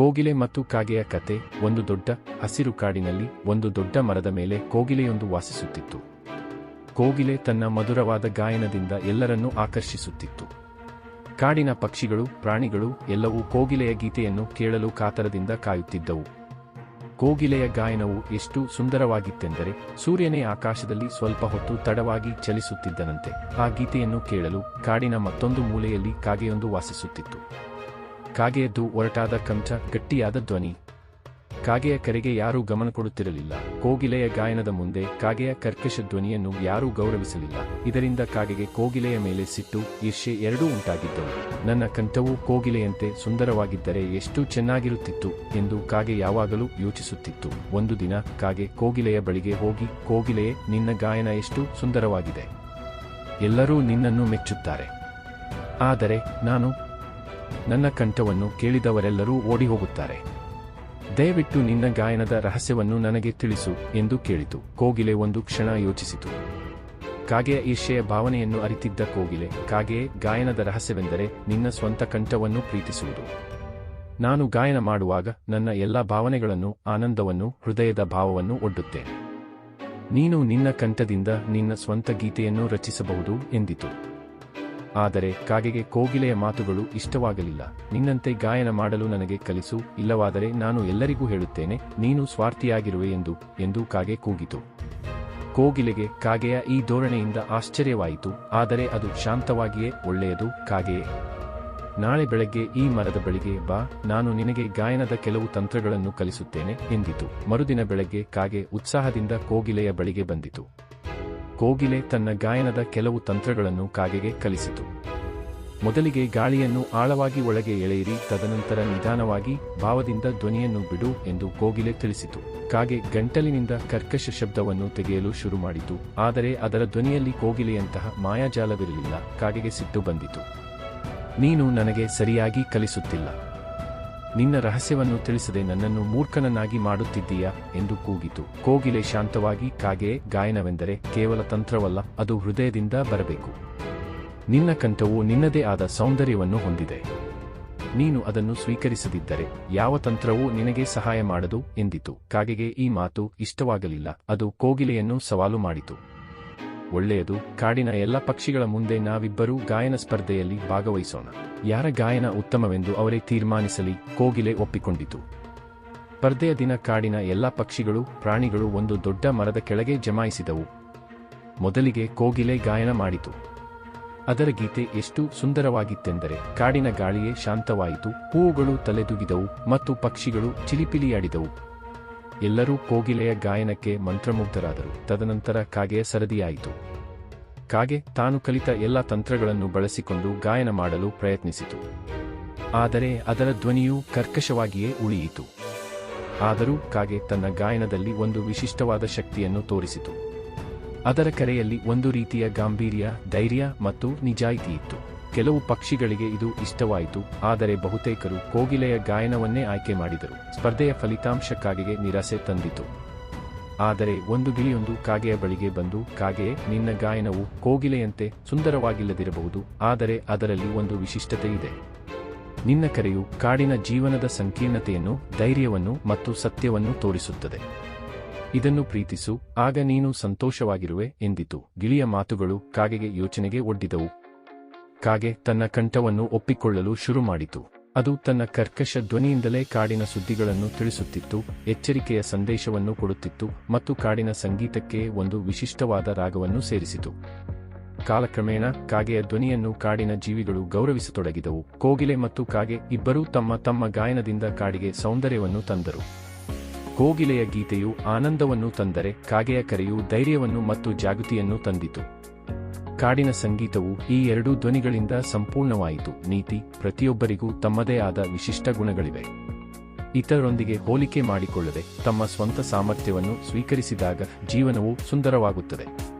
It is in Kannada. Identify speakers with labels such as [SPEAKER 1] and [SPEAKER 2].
[SPEAKER 1] ಕೋಗಿಲೆ ಮತ್ತು ಕಾಗೆಯ ಕತೆ, ಒಂದು ದೊಡ್ಡ ಹಸಿರು ಕಾಡಿನಲ್ಲಿ ಒಂದು ದೊಡ್ಡ ಮರದ ಮೇಲೆ ಕೋಗಿಲೆಯೊಂದು ವಾಸಿಸುತ್ತಿತ್ತು. ಕೋಗಿಲೆ ತನ್ನ ಮಧುರವಾದ ಗಾಯನದಿಂದ ಎಲ್ಲರನ್ನೂ ಆಕರ್ಷಿಸುತ್ತಿತ್ತು. ಕಾಡಿನ ಪಕ್ಷಿಗಳು, ಪ್ರಾಣಿಗಳು ಎಲ್ಲವೂ ಕೋಗಿಲೆಯ ಗೀತೆಯನ್ನು ಕೇಳಲು ಕಾತರದಿಂದ ಕಾಯುತ್ತಿದ್ದವು. ಕೋಗಿಲೆಯ ಗಾಯನವು ಎಷ್ಟು ಸುಂದರವಾಗಿತ್ತೆಂದರೆ, ಸೂರ್ಯನೇ ಆಕಾಶದಲ್ಲಿ ಸ್ವಲ್ಪ ಹೊತ್ತು ತಡವಾಗಿ ಚಲಿಸುತ್ತಿದ್ದನಂತೆ. ಆ ಗೀತೆಯನ್ನು ಕೇಳಲು ಕಾಡಿನ ಮತ್ತೊಂದು ಮೂಲೆಯಲ್ಲಿ ಕಾಗೆಯೊಂದು ವಾಸಿಸುತ್ತಿತ್ತು. ಕಾಗೆಯದ್ದು ಒರಟಾದ ಕಂಠ, ಗಟ್ಟಿಯಾದ ಧ್ವನಿ. ಕಾಗೆಯ ಕರೆಗೆ ಯಾರೂ ಗಮನ ಕೊಡುತ್ತಿರಲಿಲ್ಲ. ಕೋಗಿಲೆಯ ಗಾಯನದ ಮುಂದೆ ಕಾಗೆಯ ಕರ್ಕಶ ಧ್ವನಿಯನ್ನು ಯಾರೂ ಗೌರವಿಸಲಿಲ್ಲ. ಇದರಿಂದ ಕಾಗೆಗೆ ಕೋಗಿಲೆಯ ಮೇಲೆ ಸಿಟ್ಟು ಈರ್ಷೆ ಎರಡೂ ಉಂಟಾಗಿದ್ದವು. ನನ್ನ ಕಂಠವು ಕೋಗಿಲೆಯಂತೆ ಸುಂದರವಾಗಿದ್ದರೆ ಎಷ್ಟು ಚೆನ್ನಾಗಿರುತ್ತಿತ್ತು ಎಂದು ಕಾಗೆ ಯಾವಾಗಲೂ ಯೋಚಿಸುತ್ತಿತ್ತು. ಒಂದು ದಿನ ಕಾಗೆ ಕೋಗಿಲೆಯ ಬಳಿಗೆ ಹೋಗಿ ಕೋಗಿಲೆಯೇ ನಿನ್ನ ಗಾಯನ ಎಷ್ಟು ಸುಂದರವಾಗಿದೆ. ಎಲ್ಲರೂ ನಿನ್ನನ್ನು ಮೆಚ್ಚುತ್ತಾರೆ. ಆದರೆ ನಾನು ನನ್ನ ಕಂಠವನ್ನು ಕೇಳಿದವರೆಲ್ಲರೂ ಓಡಿ ಹೋಗುತ್ತಾರೆ ದಯವಿಟ್ಟು ನಿನ್ನ ಗಾಯನದ ರಹಸ್ಯವನ್ನು ನನಗೆ ತಿಳಿಸು ಎಂದು ಕೇಳಿತು. ಕೋಗಿಲೆ ಒಂದು ಕ್ಷಣ ಯೋಚಿಸಿತು. ಕಾಗೆಯ ಈರ್ಷೆಯ ಭಾವನೆಯನ್ನು ಅರಿತಿದ್ದ ಕೋಗಿಲೆ ಕಾಗೆಯೇ ಗಾಯನದ ರಹಸ್ಯವೆಂದರೆ ನಿನ್ನ ಸ್ವಂತ ಕಂಠವನ್ನು ಪ್ರೀತಿಸುವುದು. ನಾನು ಗಾಯನ ಮಾಡುವಾಗ ನನ್ನ ಎಲ್ಲ ಭಾವನೆಗಳನ್ನು, ಆನಂದವನ್ನು, ಹೃದಯದ ಭಾವವನ್ನು ಒಡ್ಡುತ್ತೇನೆ. ನೀನು ನಿನ್ನ ಕಂಠದಿಂದ ನಿನ್ನ ಸ್ವಂತ ಗೀತೆಯನ್ನು ರಚಿಸಬಹುದು ಎಂದಿತು. ಆದರೆ ಕಾಗೆಗೆ ಕೋಗಿಲೆಯ ಮಾತುಗಳು ಇಷ್ಟವಾಗಲಿಲ್ಲ. ನಿನ್ನಂತೆ ಗಾಯನ ಮಾಡಲು ನನಗೆ ಕಲಿಸು, ಇಲ್ಲವಾದರೆ ನಾನು ಎಲ್ಲರಿಗೂ ಹೇಳುತ್ತೇನೆ, ನೀನು ಸ್ವಾರ್ಥಿಯಾಗಿರುವೆ ಎಂದು ಎಂದು ಕಾಗೆ ಕೂಗಿತು. ಕೋಗಿಲೆಗೆ ಕಾಗೆಯ ಈ ಧೋರಣೆಯಿಂದ ಆಶ್ಚರ್ಯವಾಯಿತು, ಆದರೆ ಅದು ಶಾಂತವಾಗಿಯೇ ಒಳ್ಳೆಯದು ಕಾಗೆಯೇ ನಾಳೆ ಬೆಳಗ್ಗೆ ಈ ಮರದ ಬಳಿಗೆ ಬಾ, ನಾನು ನಿನಗೆ ಗಾಯನದ ಕೆಲವು ತಂತ್ರಗಳನ್ನು ಕಲಿಸುತ್ತೇನೆ, ಎಂದಿತು. ಮರುದಿನ ಬೆಳಗ್ಗೆ ಕಾಗೆ ಉತ್ಸಾಹದಿಂದ ಕೋಗಿಲೆಯ ಬಳಿಗೆ ಬಂದಿತು. ಕೋಗಿಲೆ ತನ್ನ ಗಾಯನದ ಕೆಲವು ತಂತ್ರಗಳನ್ನು ಕಾಗೆಗೆ ಕಲಿಸಿತು. ಮೊದಲಿಗೆ ಗಾಳಿಯನ್ನು ಆಳವಾಗಿ ಒಳಗೆ ಎಳೆಯಿರಿ, ತದನಂತರ ನಿಧಾನವಾಗಿ ಭಾವದಿಂದ ಧ್ವನಿಯನ್ನು ಬಿಡು ಎಂದು ಕೋಗಿಲೆ ತಿಳಿಸಿತು. ಕಾಗೆ ಗಂಟಲಿನಿಂದ ಕರ್ಕಶ ಶಬ್ದವನ್ನು ತೆಗೆಯಲು ಶುರು ಮಾಡಿತು. ಆದರೆ ಅದರ ಧ್ವನಿಯಲ್ಲಿ ಕೋಗಿಲೆಯಂತಹ ಮಾಯಾಜಾಲವಿರಲಿಲ್ಲ, ಕಾಗೆಗೆ ಸಿಟ್ಟು ಬಂದಿತು. ನೀನು ನನಗೆ ಸರಿಯಾಗಿ ಕಲಿಸುತ್ತಿಲ್ಲ. ನಿನ್ನ ರಹಸ್ಯವನ್ನು ತಿಳಿಸದೆ ನನ್ನನ್ನು ಮೂರ್ಖನನ್ನಾಗಿ ಮಾಡುತ್ತಿದ್ದೀಯಾ ಎಂದು ಕೂಗಿತು. ಕೋಗಿಲೆ ಶಾಂತವಾಗಿ ಕಾಗೆ, ಗಾಯನವೆಂದರೆ ಕೇವಲ ತಂತ್ರವಲ್ಲ, ಅದು ಹೃದಯದಿಂದ ಬರಬೇಕು. ನಿನ್ನ ಕಂಠವು ನಿನ್ನದೇ ಆದ ಸೌಂದರ್ಯವನ್ನು ಹೊಂದಿದೆ. ನೀನು ಅದನ್ನು ಸ್ವೀಕರಿಸದಿದ್ದರೆ ಯಾವ ತಂತ್ರವೂ ನಿನಗೆ ಸಹಾಯ ಮಾಡದು ಎಂದಿತು. ಕಾಗೆಗೆ ಈ ಮಾತು ಇಷ್ಟವಾಗಲಿಲ್ಲ. ಅದು ಕೋಗಿಲೆಯನ್ನು ಸವಾಲು ಮಾಡಿತು. ಒಳ್ಳೆಯದು, ಕಾಡಿನ ಎಲ್ಲ ಪಕ್ಷಿಗಳ ಮುಂದೆ ನಾವಿಬ್ಬರೂ ಗಾಯನ ಸ್ಪರ್ಧೆಯಲ್ಲಿ ಭಾಗವಹಿಸೋಣ. ಯಾರ ಗಾಯನ ಉತ್ತಮವೆಂದು ಅವರೇ ತೀರ್ಮಾನಿಸಲಿ, ಕೋಗಿಲೆ ಒಪ್ಪಿಕೊಂಡಿತು. ಸ್ಪರ್ಧೆಯ ದಿನ ಕಾಡಿನ ಎಲ್ಲ ಪಕ್ಷಿಗಳು, ಪ್ರಾಣಿಗಳು ಒಂದು ದೊಡ್ಡ ಮರದ ಕೆಳಗೆ ಜಮಾಯಿಸಿದವು. ಮೊದಲಿಗೆ ಕೋಗಿಲೆ ಗಾಯನ ಮಾಡಿತು. ಅದರ ಗೀತೆ ಎಷ್ಟು ಸುಂದರವಾಗಿತ್ತೆಂದರೆ, ಕಾಡಿನ ಗಾಳಿಯೇ ಶಾಂತವಾಯಿತು, ಹೂವುಗಳು ತಲೆದೂಗಿದವು ಮತ್ತು ಪಕ್ಷಿಗಳು ಚಿಲಿಪಿಲಿಯಾಡಿದವು. ಎಲ್ಲರೂ ಕೋಗಿಲೆಯ ಗಾಯನಕ್ಕೆ ಮಂತ್ರಮುಗ್ಧರಾದರು. ತದನಂತರ ಕಾಗೆಯ ಸರದಿಯಾಯಿತು. ಕಾಗೆ ತಾನು ಕಲಿತ ಎಲ್ಲ ತಂತ್ರಗಳನ್ನು ಬಳಸಿಕೊಂಡು ಗಾಯನ ಮಾಡಲು ಪ್ರಯತ್ನಿಸಿತು. ಆದರೆ ಅದರ ಧ್ವನಿಯು ಕರ್ಕಶವಾಗಿಯೇ ಉಳಿಯಿತು. ಆದರೂ ಕಾಗೆ ತನ್ನ ಗಾಯನದಲ್ಲಿ ಒಂದು ವಿಶಿಷ್ಟವಾದ ಶಕ್ತಿಯನ್ನು ತೋರಿಸಿತು. ಅದರ ಕರೆಯಲ್ಲಿ ಒಂದು ರೀತಿಯ ಗಾಂಭೀರ್ಯ, ಧೈರ್ಯ ಮತ್ತು ನಿಜಾಯಿತಿ ಇತ್ತು ಕೆಲವು ಪಕ್ಷಿಗಳಿಗೆ ಇದು ಇಷ್ಟವಾಯಿತು, ಆದರೆ ಬಹುತೇಕರು ಕೋಗಿಲೆಯ ಗಾಯನವನ್ನೇ ಆಯ್ಕೆ ಮಾಡಿದರು. ಸ್ಪರ್ಧೆಯ ಫಲಿತಾಂಶ ನಿರಾಸೆ ತಂದಿತು. ಆದರೆ ಒಂದು ಗಿಳಿಯೊಂದು ಕಾಗೆಯ ಬಳಿಗೆ ಬಂದು ಕಾಗೆಯೇ ನಿನ್ನ ಗಾಯನವು ಕೋಗಿಲೆಯಂತೆ ಸುಂದರವಾಗಿಲ್ಲದಿರಬಹುದು, ಆದರೆ ಅದರಲ್ಲಿ ಒಂದು ವಿಶಿಷ್ಟತೆ ಇದೆ. ನಿನ್ನ ಕರೆಯು ಕಾಡಿನ ಜೀವನದ ಸಂಕೀರ್ಣತೆಯನ್ನು, ಧೈರ್ಯವನ್ನು ಮತ್ತು ಸತ್ಯವನ್ನು ತೋರಿಸುತ್ತದೆ. ಇದನ್ನು ಪ್ರೀತಿಸು, ಆಗ ನೀನು ಸಂತೋಷವಾಗಿರುವೆ, ಎಂದಿತು. ಗಿಳಿಯ ಮಾತುಗಳು ಕಾಗೆಗೆ ಯೋಚನೆಗೆ ಒಡ್ಡಿದವು. ಕಾಗೆ ತನ್ನ ಕಂಠವನ್ನು ಒಪ್ಪಿಕೊಳ್ಳಲು ಶುರು ಮಾಡಿತು ಅದು ತನ್ನ ಕರ್ಕಶ ಧ್ವನಿಯಿಂದಲೇ ಕಾಡಿನ ಸುದ್ದಿಗಳನ್ನು ತಿಳಿಸುತ್ತಿತ್ತು, ಎಚ್ಚರಿಕೆಯ ಸಂದೇಶವನ್ನು ಕೊಡುತ್ತಿತ್ತು ಮತ್ತು ಕಾಡಿನ ಸಂಗೀತಕ್ಕೆ ಒಂದು ವಿಶಿಷ್ಟವಾದ ರಾಗವನ್ನು ಸೇರಿಸಿತು. ಕಾಲಕ್ರಮೇಣ ಕಾಗೆಯ ಧ್ವನಿಯನ್ನು ಕಾಡಿನ ಜೀವಿಗಳು ಗೌರವಿಸತೊಡಗಿದವು. ಕೋಗಿಲೆ ಮತ್ತು ಕಾಗೆ ಇಬ್ಬರೂ ತಮ್ಮ ತಮ್ಮ ಗಾಯನದಿಂದ ಕಾಡಿಗೆ ಸೌಂದರ್ಯವನ್ನು ತಂದರು. ಕೋಗಿಲೆಯ ಗೀತೆಯು ಆನಂದವನ್ನು ತಂದರೆ ಕಾಗೆಯ ಕರೆಯು ಧೈರ್ಯವನ್ನು ಮತ್ತು ಜಾಗೃತಿಯನ್ನು ತಂದಿತು. ಕಾಡಿನ ಸಂಗೀತವು ಈ ಎರಡೂ ಧ್ವನಿಗಳಿಂದ ಸಂಪೂರ್ಣವಾಯಿತು. ನೀತಿ ಪ್ರತಿಯೊಬ್ಬರಿಗೂ ತಮ್ಮದೇ ಆದ ವಿಶಿಷ್ಟ ಗುಣಗಳಿವೆ. ಇತರರೊಂದಿಗೆ ಹೋಲಿಕೆ ಮಾಡಿಕೊಳ್ಳದೆ ತಮ್ಮ ಸ್ವಂತ ಸಾಮರ್ಥ್ಯವನ್ನು ಸ್ವೀಕರಿಸಿದಾಗ ಜೀವನವು ಸುಂದರವಾಗುತ್ತದೆ.